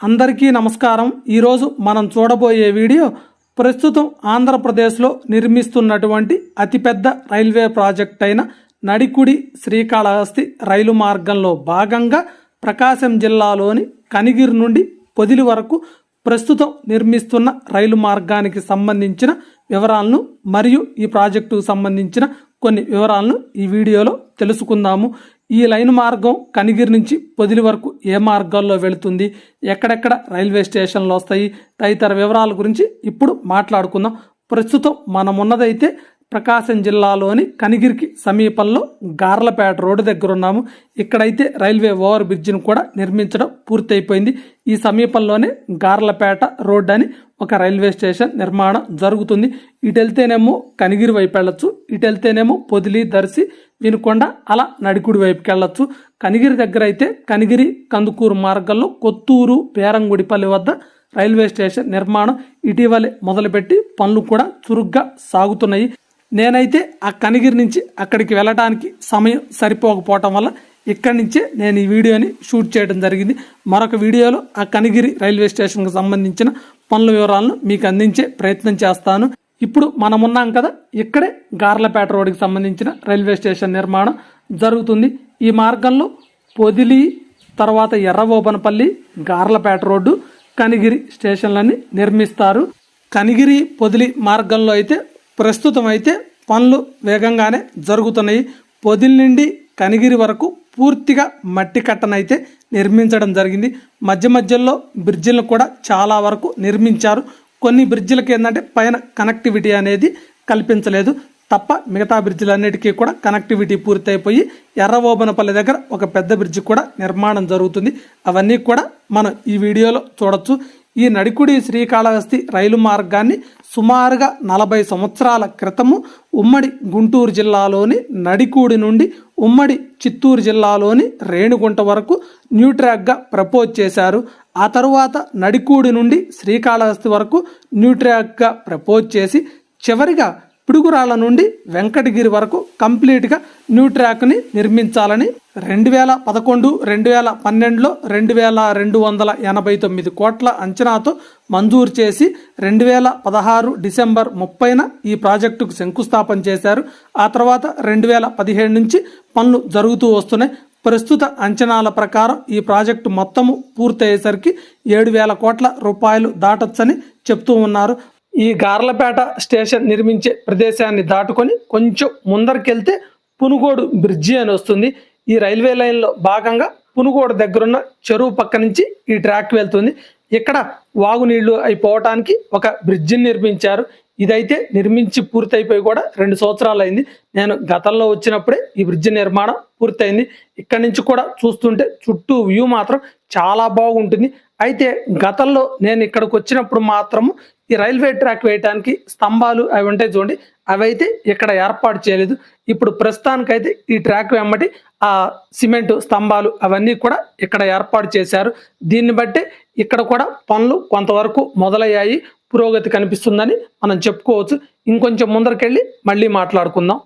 అందరికీ నమస్కారం. ఈరోజు మనం చూడబోయే వీడియో ప్రస్తుతం ఆంధ్రప్రదేశ్లో నిర్మిస్తున్నటువంటి అతిపెద్ద రైల్వే ప్రాజెక్ట్ అయిన నడికుడి శ్రీకాళహస్తి రైలు మార్గంలో భాగంగా ప్రకాశం జిల్లాలోని కనిగిరి నుండి పొదిలి వరకు ప్రస్తుతం నిర్మిస్తున్న రైలు మార్గానికి సంబంధించిన వివరాలను మరియు ఈ ప్రాజెక్టుకు సంబంధించిన కొన్ని వివరాలను ఈ వీడియోలో తెలుసుకుందాము. ఈ లైన్ మార్గం కనిగిరి నుంచి పొదిలి వరకు ఏ మార్గాల్లో వెళుతుంది? ఎక్కడెక్కడ రైల్వే స్టేషన్లు వస్తాయి? తదితర వివరాల గురించి ఇప్పుడు మాట్లాడుకుందాం. ప్రస్తుతం మనమున్నదైతే ప్రకాశం జిల్లాలోని కనిగిరికి సమీపంలో గార్లపేట రోడ్డు దగ్గర ఉన్నాము. ఇక్కడైతే రైల్వే ఓవర్ బ్రిడ్జిని కూడా నిర్మించడం పూర్తయిపోయింది. ఈ సమీపంలోనే గార్లపేట రోడ్ అని ఒక రైల్వే స్టేషన్ నిర్మాణం జరుగుతుంది. ఇటు వెళ్తేనేమో కనిగిరి వైపు వెళ్ళొచ్చు ఇటు వెళ్తేనేమో పొదిలి దర్శి వినుకొండ అలా నడికుడి వైపుకి వెళ్ళొచ్చు. కనిగిరి దగ్గర అయితే కనిగిరి కందుకూరు మార్గంలో కొత్తూరు పేరంగుడిపల్లి వద్ద రైల్వే స్టేషన్ నిర్మాణం ఇటీవలే మొదలుపెట్టి పనులు కూడా చురుగ్గా సాగుతున్నాయి. నేనైతే ఆ కనిగిరి నుంచి అక్కడికి వెళ్ళడానికి సమయం సరిపోకపోవటం వల్ల ఇక్కడి నుంచే నేను ఈ వీడియోని షూట్ చేయడం జరిగింది. మరొక వీడియోలో ఆ కనిగిరి రైల్వే స్టేషన్కు సంబంధించిన పనుల వివరాలను మీకు అందించే ప్రయత్నం చేస్తాను. ఇప్పుడు మనం ఉన్నాం కదా ఇక్కడే గార్లపేట రోడ్డుకి సంబంధించిన రైల్వే స్టేషన్ నిర్మాణం జరుగుతుంది. ఈ మార్గంలో పొదిలి తర్వాత ఎర్రబోబనపల్లి గార్లపేట రోడ్డు కనిగిరి స్టేషన్లని నిర్మిస్తారు. కనిగిరి పొదిలి మార్గంలో అయితే ప్రస్తుతం అయితే పనులు వేగంగానే జరుగుతున్నాయి. పొదిల్ నుండి కనిగిరి వరకు పూర్తిగా మట్టి కట్టనైతే నిర్మించడం జరిగింది. మధ్య మధ్యలో బ్రిడ్జిలను కూడా చాలా వరకు నిర్మించారు. కొన్ని బ్రిడ్జిలకి ఏంటంటే పైన కనెక్టివిటీ అనేది కల్పించలేదు. తప్ప మిగతా బ్రిడ్జిలన్నిటికీ కూడా కనెక్టివిటీ పూర్తయిపోయి ఎర్రవోబనపల్లి దగ్గర ఒక పెద్ద బ్రిడ్జి కూడా నిర్మాణం జరుగుతుంది. అవన్నీ కూడా మనం ఈ వీడియోలో చూడొచ్చు. ఈ నడికుడి శ్రీకాళహస్తి రైలు మార్గాన్ని సుమారుగా నలభై సంవత్సరాల క్రితము ఉమ్మడి గుంటూరు జిల్లాలోని నడికూడి నుండి ఉమ్మడి చిత్తూరు జిల్లాలోని రేణుగుంట వరకు న్యూ ట్రాక్గా ప్రపోజ్ చేశారు. ఆ తరువాత నడికూడి నుండి శ్రీకాళహస్తి వరకు న్యూ ట్రాక్గా ప్రపోజ్ చేసి చివరిగా పిడుగురాళ్ళ నుండి వెంకటగిరి వరకు కంప్లీట్గా న్యూ ట్రాక్ని నిర్మించాలని రెండు వేల పదకొండు రెండు వేల పన్నెండులో రెండు వేల రెండు వందల ఎనభై తొమ్మిది కోట్ల అంచనాతో మంజూరు చేసి రెండు వేల పదహారు డిసెంబర్ ముప్పైన ఈ ప్రాజెక్టుకు శంకుస్థాపన చేశారు. ఆ తర్వాత రెండు వేల పదిహేడు నుంచి పనులు జరుగుతూ వస్తున్నాయి. ప్రస్తుత అంచనాల ప్రకారం ఈ ప్రాజెక్టు మొత్తము పూర్తయ్యేసరికి ఏడు వేల కోట్ల రూపాయలు దాటొచ్చని చెప్తూ ఉన్నారు. ఈ గార్లపేట స్టేషన్ నిర్మించే ప్రదేశాన్ని దాటుకొని కొంచెం ముందరికెళ్తే పునుగోడు బ్రిడ్జి అని వస్తుంది. ఈ రైల్వే లైన్లో భాగంగా పునుగోడు దగ్గరున్న చెరువు పక్క నుంచి ఈ ట్రాక్ వెళ్తుంది. ఇక్కడ వాగునీళ్ళు అయిపోవటానికి ఒక బ్రిడ్జిని నిర్మించారు. ఇదైతే నిర్మించి పూర్తయిపోయి కూడా రెండు సంవత్సరాలు అయింది. నేను గతంలో వచ్చినప్పుడే ఈ బ్రిడ్జి నిర్మాణం పూర్తయింది. ఇక్కడి నుంచి కూడా చూస్తుంటే చుట్టూ వ్యూ మాత్రం చాలా బాగుంటుంది. అయితే గతంలో నేను ఇక్కడికి వచ్చినప్పుడు మాత్రము ఈ రైల్వే ట్రాక్ వేయడానికి స్తంభాలు అవి ఉంటాయి చూడండి అవైతే ఇక్కడ ఏర్పాటు చేయలేదు. ఇప్పుడు ప్రస్తుతానికైతే ఈ ట్రాక్ వెంబటి ఆ సిమెంట్ స్తంభాలు అవన్నీ కూడా ఇక్కడ ఏర్పాటు చేశారు. దీన్ని బట్టి ఇక్కడ కూడా పనులు కొంతవరకు మొదలయ్యాయి. పురోగతి కనిపిస్తుందని మనం చెప్పుకోవచ్చు. ఇంకొంచెం ముందరికెళ్ళి మళ్ళీ మాట్లాడుకుందాం.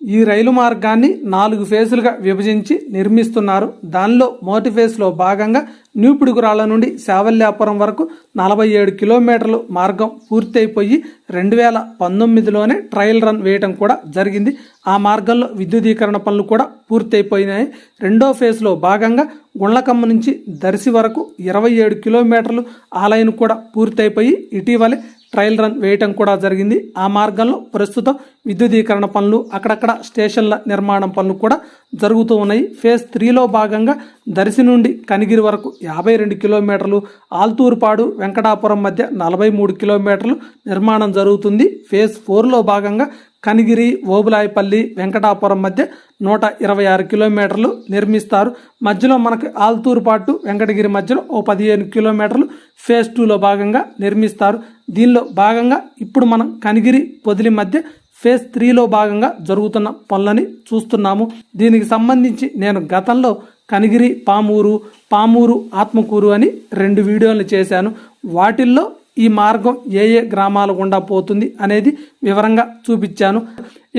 ఈ రైలు మార్గాన్ని నాలుగు ఫేజులుగా విభజించి నిర్మిస్తున్నారు. దానిలో మొదటి ఫేజ్లో భాగంగా న్యూ పిడుగురాళ్ళ నుండి శావల్యాపురం వరకు నలభై ఏడు కిలోమీటర్లు మార్గం పూర్తయిపోయి రెండు వేల పంతొమ్మిదిలోనే ట్రయల్ రన్ వేయటం కూడా జరిగింది. ఆ మార్గంలో విద్యుదీకరణ పనులు కూడా పూర్తయిపోయినాయి. రెండో ఫేజ్లో భాగంగా గుండ్లకమ్మ నుంచి దర్శి వరకు ఇరవై ఏడు కిలోమీటర్లు ఆ లైన్ కూడా పూర్తయిపోయి ఇటీవలే ట్రయల్ రన్ వేయటం కూడా జరిగింది. ఆ మార్గంలో ప్రస్తుతం విద్యుదీకరణ పనులు అక్కడక్కడ స్టేషన్ల నిర్మాణం పనులు కూడా జరుగుతూ ఉన్నాయి. ఫేజ్ త్రీలో భాగంగా దర్శి నుండి కనిగిరి వరకు యాభై రెండు కిలోమీటర్లు ఆల్తూరుపాడు వెంకటాపురం మధ్య నలభై మూడు కిలోమీటర్లు నిర్మాణం జరుగుతుంది. ఫేజ్ ఫోర్లో భాగంగా కనిగిరి ఓబులాయపల్లి వెంకటాపురం మధ్య నూట ఇరవై ఆరు కిలోమీటర్లు నిర్మిస్తారు. మధ్యలో మనకు ఆల్తూరు పాటు వెంకటగిరి మధ్యలో ఓ పదిహేను కిలోమీటర్లు ఫేజ్ టూలో భాగంగా నిర్మిస్తారు. దీనిలో భాగంగా ఇప్పుడు మనం కనిగిరి పొదిలి మధ్య ఫేజ్ త్రీలో భాగంగా జరుగుతున్న పనులని చూస్తున్నాము. దీనికి సంబంధించి నేను గతంలో కనిగిరి పామూరు పామూరు ఆత్మకూరు అని రెండు వీడియోలు చేశాను. వాటిల్లో ఈ మార్గం ఏ ఏ గ్రామాల గుండా పోతుంది అనేది వివరంగా చూపించాను.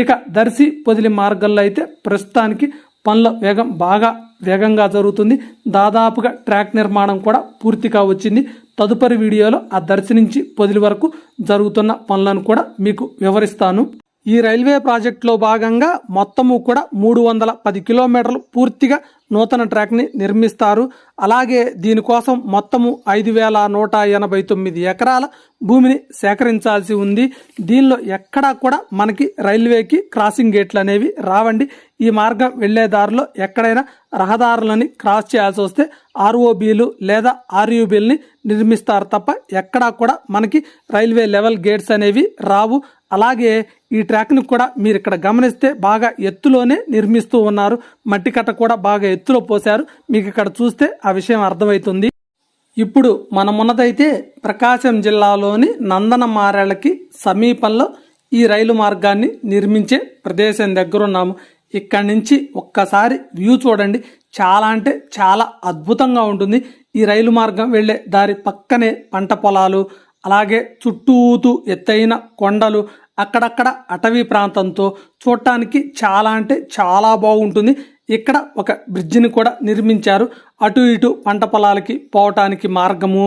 ఇక దర్శి పొదిలి మార్గంలో అయితే ప్రస్తుతానికి పనుల వేగం బాగా వేగంగా జరుగుతుంది. దాదాపుగా ట్రాక్ నిర్మాణం కూడా పూర్తిగా వచ్చింది. తదుపరి వీడియోలో ఆ దర్శి నుంచి పొదిలి వరకు జరుగుతున్న పనులను కూడా మీకు వివరిస్తాను. ఈ రైల్వే ప్రాజెక్టులో భాగంగా మొత్తము కూడా మూడు వందల పది కిలోమీటర్లు పూర్తిగా నూతన ట్రాక్ని నిర్మిస్తారు. అలాగే దీనికోసం మొత్తము ఐదు వేల నూట ఎనభై తొమ్మిది ఎకరాల భూమిని సేకరించాల్సి ఉంది. దీనిలో ఎక్కడా కూడా మనకి రైల్వేకి క్రాసింగ్ గేట్లు అనేవి రావండి. ఈ మార్గం వెళ్ళే దారిలో ఎక్కడైనా రహదారులని క్రాస్ చేయాల్సి వస్తే ఆర్ఓబీలు లేదా ఆర్యూబీలని నిర్మిస్తారు తప్ప ఎక్కడా కూడా మనకి రైల్వే లెవెల్ గేట్స్ అనేవి రావు. అలాగే ఈ ట్రాక్ని కూడా మీరు ఇక్కడ గమనిస్తే బాగా ఎత్తులోనే నిర్మిస్తూ ఉన్నారు. మట్టి కట్ట కూడా బాగా ఎత్తులో పోశారు. మీకు ఇక్కడ చూస్తే ఆ విషయం అర్థమవుతుంది. ఇప్పుడు మనమున్నదైతే ప్రకాశం జిల్లాలోని నందనమారేళ్ళకి సమీపంలో ఈ రైలు మార్గాన్ని నిర్మించే ప్రదేశం దగ్గర ఉన్నాము ఇక్కడి నుంచి ఒక్కసారి వ్యూ చూడండి. చాలా అంటే చాలా అద్భుతంగా ఉంటుంది. ఈ రైలు మార్గం వెళ్ళే దారి పక్కనే పంట పొలాలు అలాగే చుట్టూతూ ఎత్తైన కొండలు అక్కడక్కడ అటవీ ప్రాంతంతో చూడటానికి చాలా అంటే చాలా బాగుంటుంది. ఇక్కడ ఒక బ్రిడ్జిని కూడా నిర్మించారు. అటు ఇటు పంట పొలాలకి పోవటానికి మార్గము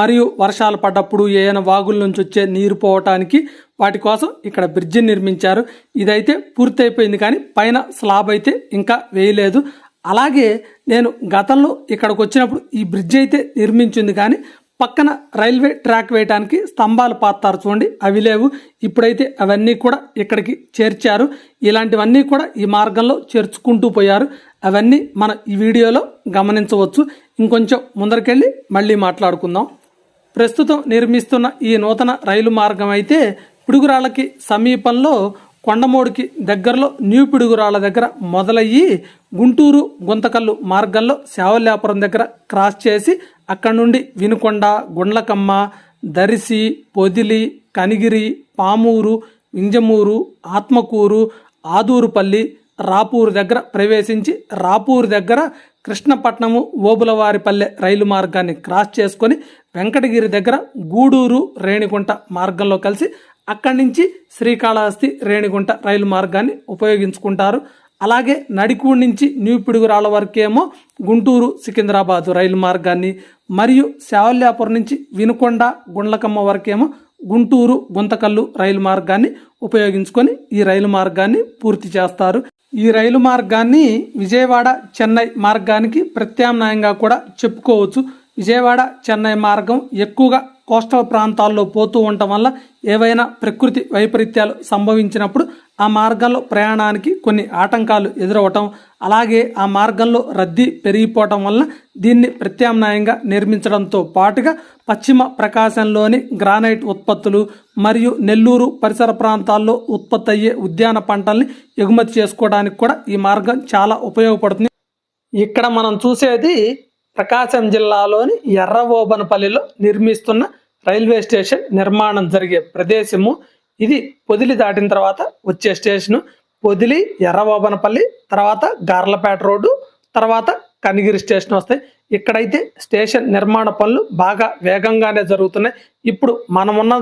మరియు వర్షాలు పడ్డప్పుడు ఏదైనా వాగుల నుంచి వచ్చే నీరు పోవటానికి వాటి కోసం ఇక్కడ బ్రిడ్జిని నిర్మించారు. ఇదైతే పూర్తయిపోయింది కానీ పైన స్లాబ్ అయితే ఇంకా వేయలేదు. అలాగే నేను గతంలో ఇక్కడికి వచ్చినప్పుడు ఈ బ్రిడ్జ్ అయితే నిర్మించింది కానీ పక్కన రైల్వే ట్రాక్ వేయడానికి స్తంభాలు పాతారు చూడండి. అవి లేవు. ఇప్పుడైతే అవన్నీ కూడా ఇక్కడికి చేర్చారు. ఇలాంటివన్నీ కూడా ఈ మార్గంలో చేర్చుకుంటూ పోయారు. అవన్నీ మన ఈ వీడియోలో గమనించవచ్చు. ఇంకొంచెం ముందరికెళ్ళి మళ్ళీ మాట్లాడుకుందాం. ప్రస్తుతం నిర్మిస్తున్న ఈ నూతన రైలు మార్గం అయితే పిడుగురాళ్ళకి సమీపంలో కొండమోడికి దగ్గరలో న్యూ పిడుగురాళ్ళ దగ్గర మొదలయ్యి గుంటూరు గుంతకల్లు మార్గంలో శావల్యాపురం దగ్గర క్రాస్ చేసి అక్కడ నుండి వినుకొండ గుండ్లకమ్మ దరిసి పొదిలి కనిగిరి పామూరు వింజమూరు ఆత్మకూరు ఆదూరుపల్లి రాపూరు దగ్గర ప్రవేశించి రాపూరు దగ్గర కృష్ణపట్నము ఓబులవారిపల్లె రైలు మార్గాన్ని క్రాస్ చేసుకొని వెంకటగిరి దగ్గర గూడూరు రేణిగుంట మార్గంలో కలిసి అక్కడి నుంచి శ్రీకాళహస్తి రేణిగుంట రైలు మార్గాన్ని ఉపయోగించుకుంటారు. అలాగే నడికూడి నుంచి న్యూ పిడుగురాళ్ళ వరకేమో గుంటూరు సికింద్రాబాద్ రైలు మార్గాన్ని మరియు శావల్యాపురం నుంచి వినుకొండ గుండ్లకమ్మ వరకేమో గుంటూరు గుంతకల్లు రైలు మార్గాన్ని ఉపయోగించుకొని ఈ రైలు మార్గాన్ని పూర్తి చేస్తారు. ఈ రైలు మార్గాన్ని విజయవాడ చెన్నై మార్గానికి ప్రత్యామ్నాయంగా కూడా చెప్పుకోవచ్చు. విజయవాడ చెన్నై మార్గం ఎక్కువగా కోస్టల్ ప్రాంతాల్లో పోతూ ఉండటం వల్ల ఏవైనా ప్రకృతి వైపరీత్యాలు సంభవించినప్పుడు ఆ మార్గంలో ప్రయాణానికి కొన్ని ఆటంకాలు ఎదురవటం అలాగే ఆ మార్గంలో రద్దీ పెరిగిపోవటం వలన దీన్ని ప్రత్యామ్నాయంగా నిర్మించడంతో పాటుగా పశ్చిమ ప్రకాశంలోని గ్రానైట్ ఉత్పత్తులు మరియు నెల్లూరు పరిసర ప్రాంతాల్లో ఉత్పత్తి అయ్యే ఉద్యాన పంటల్ని ఎగుమతి చేసుకోవడానికి కూడా ఈ మార్గం చాలా ఉపయోగపడుతుంది. ఇక్కడ మనం చూసేది ప్రకాశం జిల్లాలోని ఎర్రవోబనపల్లిలో నిర్మిస్తున్న రైల్వే స్టేషన్ నిర్మాణం జరిగే ప్రదేశము. ఇది పొదిలి దాటిన తర్వాత వచ్చే స్టేషను పొదిలి ఎర్రవోబనపల్లి తర్వాత గార్లపేట రోడ్డు తర్వాత కనిగిరి స్టేషన్ వస్తాయి. ఇక్కడైతే స్టేషన్ నిర్మాణ పనులు బాగా వేగంగానే జరుగుతున్నాయి. ఇప్పుడు మనం ఉన్న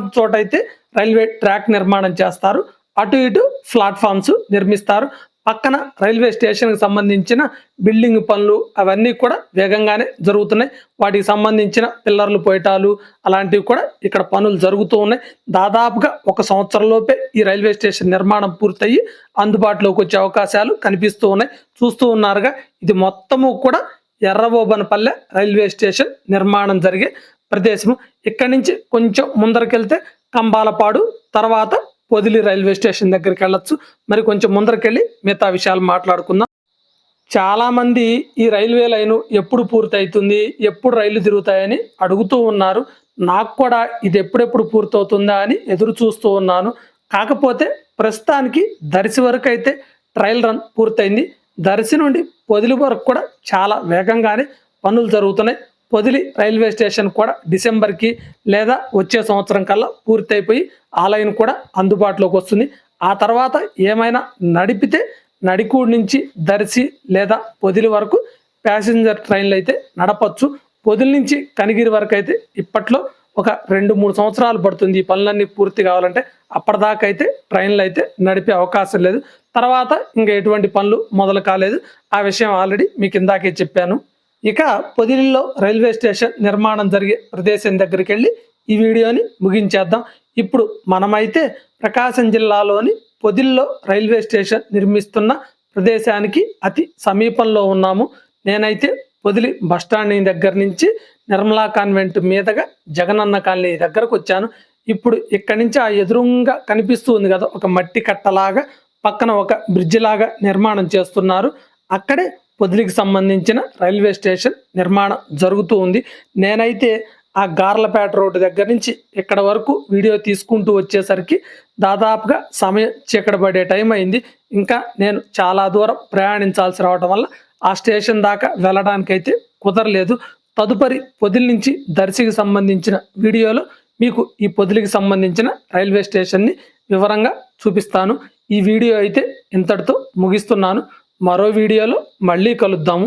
రైల్వే ట్రాక్ నిర్మాణం చేస్తారు. అటు ఇటు ప్లాట్ఫామ్స్ నిర్మిస్తారు. పక్కన రైల్వే స్టేషన్కి సంబంధించిన బిల్డింగ్ పనులు అవన్నీ కూడా వేగంగానే జరుగుతున్నాయి. వాటికి సంబంధించిన పిల్లర్లు పోయటాలు అలాంటివి కూడా ఇక్కడ పనులు జరుగుతూ ఉన్నాయి. దాదాపుగా ఒక సంవత్సరంలోపే ఈ రైల్వే స్టేషన్ నిర్మాణం పూర్తయ్యి అందుబాటులోకి వచ్చే అవకాశాలు కనిపిస్తూ ఉన్నాయి. చూస్తూ ఉన్నారుగా ఇది మొత్తము కూడా ఎర్రబోబనపల్లె రైల్వే స్టేషన్ నిర్మాణం జరిగే ప్రదేశము. ఇక్కడి నుంచి కొంచెం ముందరకెళ్తే కంబాలపాడు తర్వాత పొదిలి రైల్వే స్టేషన్ దగ్గరికి వెళ్ళొచ్చు. మరి కొంచెం ముందరకెళ్ళి మిగతా విషయాలు మాట్లాడుకుందాం. చాలామంది ఈ రైల్వే లైను ఎప్పుడు పూర్తవుతుంది ఎప్పుడు రైళ్ళు తిరుగుతాయని అడుగుతూ ఉన్నారు. నాకు కూడా ఇది ఎప్పుడెప్పుడు పూర్తవుతుందా అని ఎదురు చూస్తూ ఉన్నాను. కాకపోతే ప్రస్తుతానికి దర్శి వరకు అయితే ట్రయల్ రన్ పూర్తయింది. దర్శి నుండి పొదిలి వరకు కూడా చాలా వేగంగానే పనులు జరుగుతున్నాయి. పొదిలి రైల్వే స్టేషన్ కూడా డిసెంబర్కి లేదా వచ్చే సంవత్సరం కల్లా పూర్తయిపోయి ఆ లైన్ కూడా అందుబాటులోకి వస్తుంది. ఆ తర్వాత ఏమైనా నడిపితే నడికూడి నుంచి దర్శి లేదా పొదిలి వరకు ప్యాసింజర్ ట్రైన్లు అయితే నడపచ్చు. పొదిలి నుంచి కనిగిరి వరకు అయితే ఇప్పట్లో ఒక రెండు మూడు సంవత్సరాలు పడుతుంది ఈ పనులన్నీ పూర్తి కావాలంటే. అప్పటిదాకా అయితే ట్రైన్లు అయితే నడిపే అవకాశం లేదు. తర్వాత ఇంకా ఎటువంటి పనులు మొదలు కాలేదు. ఆ విషయం ఆల్రెడీ మీకు ఇందాకే చెప్పాను. ఇక పొదిలిలో రైల్వే స్టేషన్ నిర్మాణం జరిగే ప్రదేశం దగ్గరికి వెళ్ళి ఈ వీడియోని ముగించేద్దాం. ఇప్పుడు మనమైతే ప్రకాశం జిల్లాలోని పొదిల్లో రైల్వే స్టేషన్ నిర్మిస్తున్న ప్రదేశానికి అతి సమీపంలో ఉన్నాము. నేనైతే పొదిలి బస్టాండ్ దగ్గర నుంచి నిర్మలా కాన్వెంట్ మీదుగా జగనన్న కాలనీ దగ్గరకు వచ్చాను. ఇప్పుడు ఇక్కడి నుంచి ఆ ఎదురుగా కనిపిస్తూ ఉంది కదా ఒక మట్టి కట్టలాగా పక్కన ఒక బ్రిడ్జ్ లాగా నిర్మాణం చేస్తున్నారు. అక్కడే పొదిలికి సంబంధించిన రైల్వే స్టేషన్ నిర్మాణం జరుగుతూ ఉంది. నేనైతే ఆ గార్లపేట రోడ్డు దగ్గర నుంచి ఇక్కడ వరకు వీడియో తీసుకుంటూ వచ్చేసరికి దాదాపుగా సమయం చీకటి పడే టైం అయింది. ఇంకా నేను చాలా దూరం ప్రయాణించాల్సి రావడం వల్ల ఆ స్టేషన్ దాకా వెళ్ళడానికైతే కుదరలేదు. తదుపరి పొదిలి నుంచి దర్శికి సంబంధించిన వీడియోలో మీకు ఈ పొదిలికి సంబంధించిన రైల్వే స్టేషన్ని వివరంగా చూపిస్తాను. ఈ వీడియో అయితే ఇంతటితో ముగిస్తున్నాను. మరో వీడియోలో మళ్ళీ కలుద్దాము.